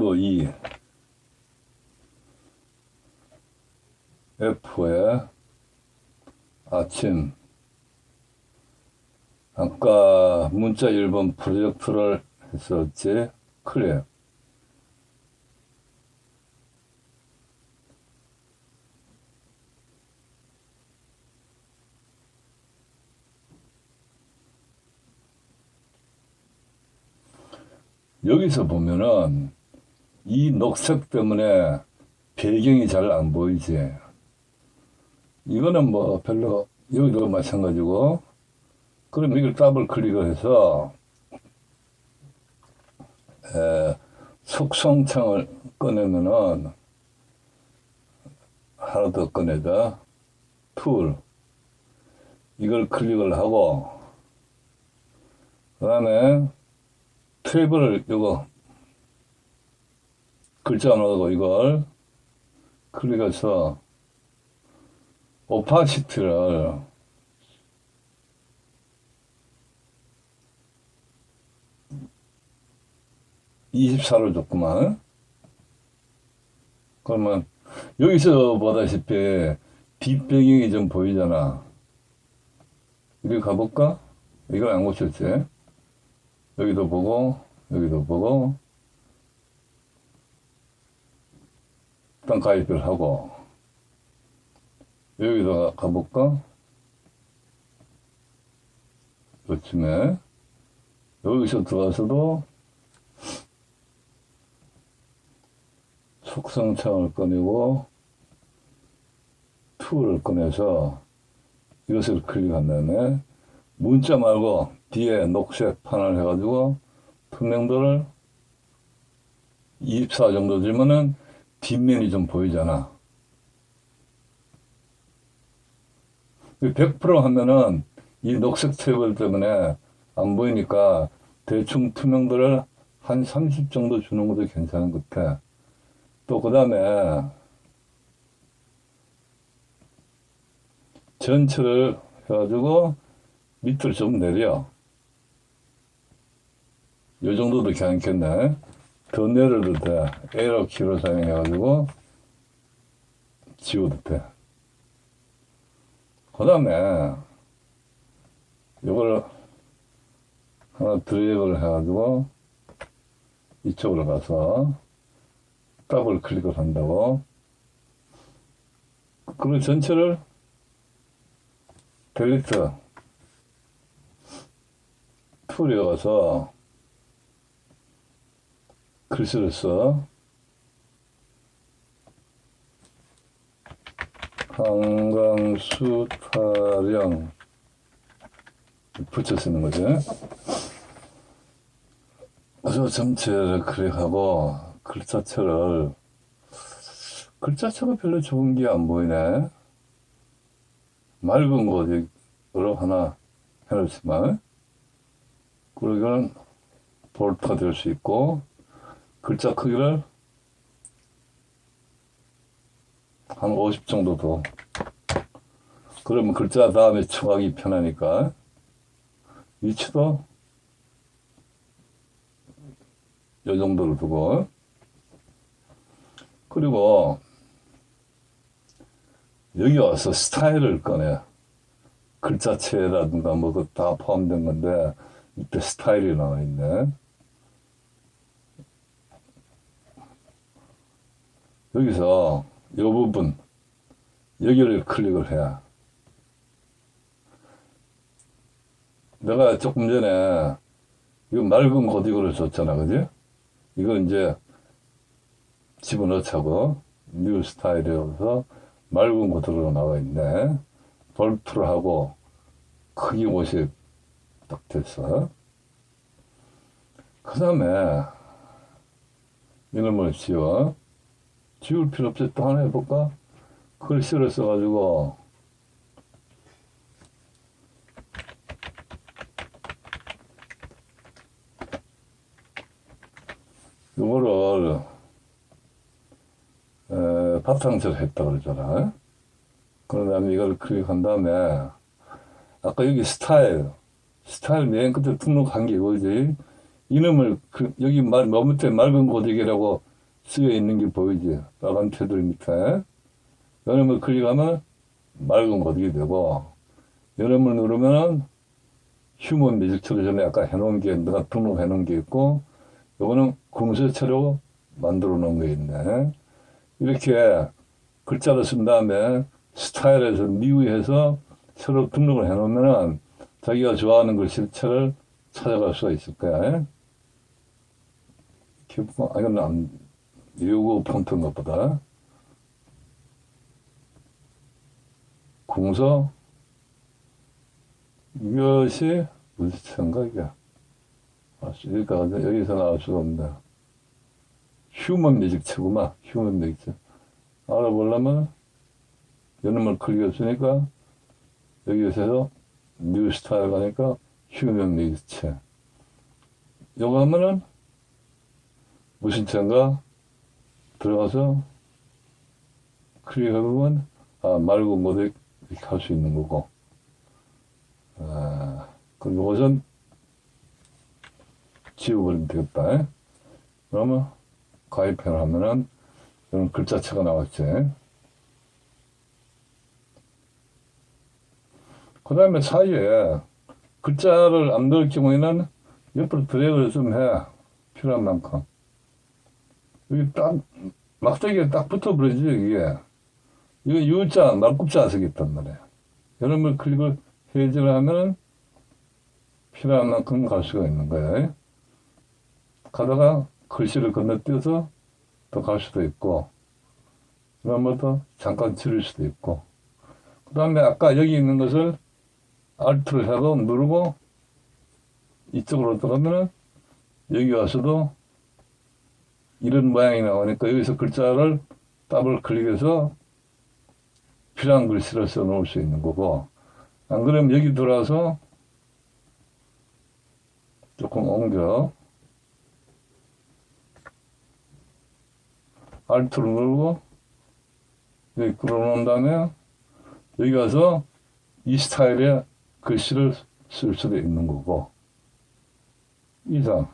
윈도우 2 F4에 아침. 아까 문자 1번 프로젝트를 했었지? 클리어 여기서 보면은 이 녹색 때문에 배경이 잘 안 보이지. 이거는 뭐 별로 여기도 마찬가지고. 그럼 이걸 더블 클릭을 해서 에, 속성창을 꺼내면은 하나 더 꺼내자. 툴 이걸 클릭을 하고 그 다음에 트래블을 이거 글자 나오고 이걸. 클릭해서 오파시티를 (24로) 줬구만. 그러면 여기서 보다시피 뒷배경이 좀 보이잖아. 이리 가볼까? 이걸 안 고쳤지? 여기도 보고 여기도 보고 일단 가입을 하고 여기도 가볼까? 요즘에 여기서 들어가서도 속성창을 꺼내고 툴을 꺼내서 이것을 클릭한 다음에 문자 말고 뒤에 녹색 판을 해가지고 투명도를 24 정도 주면은 뒷면이 좀 보이잖아. 100% 하면은 이 녹색 테이블 때문에 안 보이니까 대충 투명도를 한 30 정도 주는 것도 괜찮은 것 같아. 또 그 다음에 전체를 해가지고 밑을 좀 내려. 요 정도도 괜찮겠네. 더 내려도 돼. 에러 키로 사용해가지고 지워도 돼. 그 다음에 이걸 하나 드래그를 해가지고 이쪽으로 가서 더블 클릭을 한다고. 그리고 전체를 델리트 툴에 가서 글씨를 써. 한강수 타령 붙여 쓰는 거지. 그래서 전체를 클릭하고 글자체를 글자체가 별로 좋은 게 안 보이네. 맑은 곳으로 하나 해놓지만 이건 볼트가 될수 있고 글자 크기를 한 50 정도 더. 그러면 글자 다음에 추가하기 편하니까 위치도 이 정도로 두고 그리고 여기 와서 스타일을 꺼내 글자체라든가 뭐 그 다 포함된 건데 이때 스타일이 나와 있네. 여기서 이 부분 여기를 클릭을 해야. 내가 조금 전에 이거 맑은 고딕을 줬잖아 그지? 이거 이제 집어넣자고 뉴 스타일이어서 맑은 고딕으로 나와 있네. 볼트를 하고 크기 50 딱 됐어. 그 다음에 이놈을 지워 지울 필요 없이 또 하나 해볼까? 글씨를 써가지고 이거를 에, 바탕처럼 했다 그러잖아. 그런 다음에 이걸 클릭한 다음에 아까 여기 스타일 스타일 맨 끝에 등록한 게 이거지. 이름을 그, 여기 말, 머뭇대 맑은 고딕이라고 쓰여 있는 게 보이지. 빨간 테두리 밑에. 여름을 클릭하면 맑은 거득이 되고, 여름을 누르면은 휴먼 뮤직처럼 전에 아까 해놓은 게, 내가 등록해 놓은 게 있고, 요거는 궁서체로 만들어 놓은 게 있네. 이렇게 글자를 쓴 다음에 스타일에서 미우해서 새로 등록을 해 놓으면은 자기가 좋아하는 글씨체를 찾아갈 수가 있을 거야. 이렇게 아, 이건 안, 요거 폰트인가 보다. 궁서, 이것이 무슨. 아, 여기가, 여기서 나올 수가 없네. 휴먼 뮤직 체구만, 휴먼 뮤직 체. 알아보려면, 연음을 클릭했으니까, 여기서 뉴 스타일 가니까, 휴먼 뮤직 체. 요거 하면은, 무슨 차인가? 들어가서, 클릭해보면, 아, 맑은 것도 이렇게 할 수 있는 거고. 아, 그럼 요것은 지워버리면 되겠다. 에? 그러면 가입을 하면은 이런 글자체가 나왔지. 그 다음에 사이에 글자를 안 넣을 경우에는 옆으로 드래그를 좀 해. 필요한 만큼. 여기 딱, 막대기에 딱 붙어버리지, 이게. 이거 U자, 말굽자 쓰겠단 말이야. 여러분 클릭을 해제를 하면은 필요한 만큼 갈 수가 있는 거야. 가다가 글씨를 건너뛰어서 또 갈 수도 있고, 그다음에 또 잠깐 지를 수도 있고, 그 다음에 아까 여기 있는 것을 Alt를 해서 누르고 이쪽으로 들어가면은 여기 와서도 이런 모양이 나오니까 여기서 글자를 더블 클릭해서 필요한 글씨를 써 놓을 수 있는 거고, 안 그러면 여기 들어와서 조금 옮겨. 알트를 누르고 여기 끌어놓은 다음에 여기 가서 이 스타일의 글씨를 쓸 수도 있는 거고. 이상